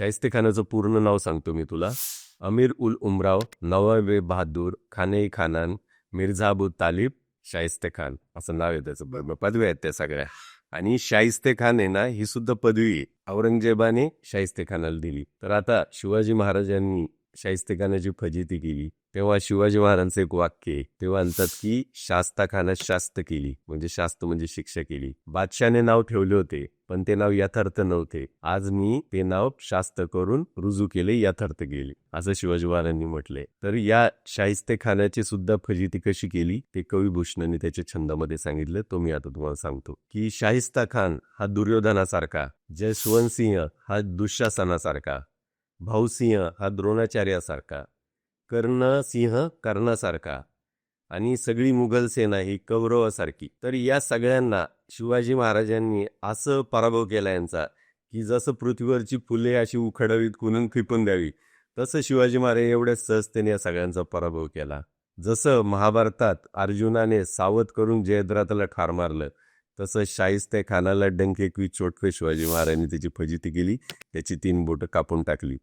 शाहिस्ते खानाचं पूर्ण नाव सांगतो मी तुला. अमीर उल उमराव नवाबे बहादूर खाने खानान मिर्झाबू तालिब शाहिस्ते खान. असं नाव आहे त्याचं. पदवी आहेत त्या सगळ्या. आणि शाहिस्ते खान आहे ना ही सुद्धा पदवी औरंगजेबाने शाहिस्ते खानाला दिली. तर आता शिवाजी महाराजांनी शाहिस्तेखानाची फजिती केली. तेव्हा शिवाजी महाराजांचं एक वाक्य आहे. तेव्हा म्हणतात की शास्ता खाना शास्त केली. म्हणजे शास्त म्हणजे शिक्षा केली. बादशाने नाव ठेवले होते पण ते नाव यथार्थ नव्हते. आज मी ते नाव शास्त करून रुजू केले यथार्थ केले असं शिवाजी महाराजांनी म्हटलंय. तर या शाहिस्ते खानाची सुद्धा फजिती कशी केली? ते कवी भूषणाने त्याच्या छंदामध्ये सांगितलं. तो मी आता तुम्हाला सांगतो. की शाहिस्ता खान हा दुर्योधनासारखा जयस्वंतसिंह हा दुःशासनासारखा भाऊसिंह हा द्रोणाचार्यासारखा कर्णसिंह कर्णासारखा आणि सगळी मुघल सेना ही कौरवासारखी. तर या सगळ्यांना शिवाजी महाराजांनी असं पराभव केला यांचा की जसं पृथ्वीवरची फुले अशी उखडावीत कुणून खिपून द्यावी तसं शिवाजी महाराज एवढ्या सहजतेने या सगळ्यांचा पराभव केला. जसं महाभारतात अर्जुनाने सावध करून जयद्रथाला ठार मारलं तसं शाहिस्ते खानाला डंकेकवी चोटके शिवाजी महाराजांनी त्याची फजिती केली त्याची तीन बोटं कापून टाकली.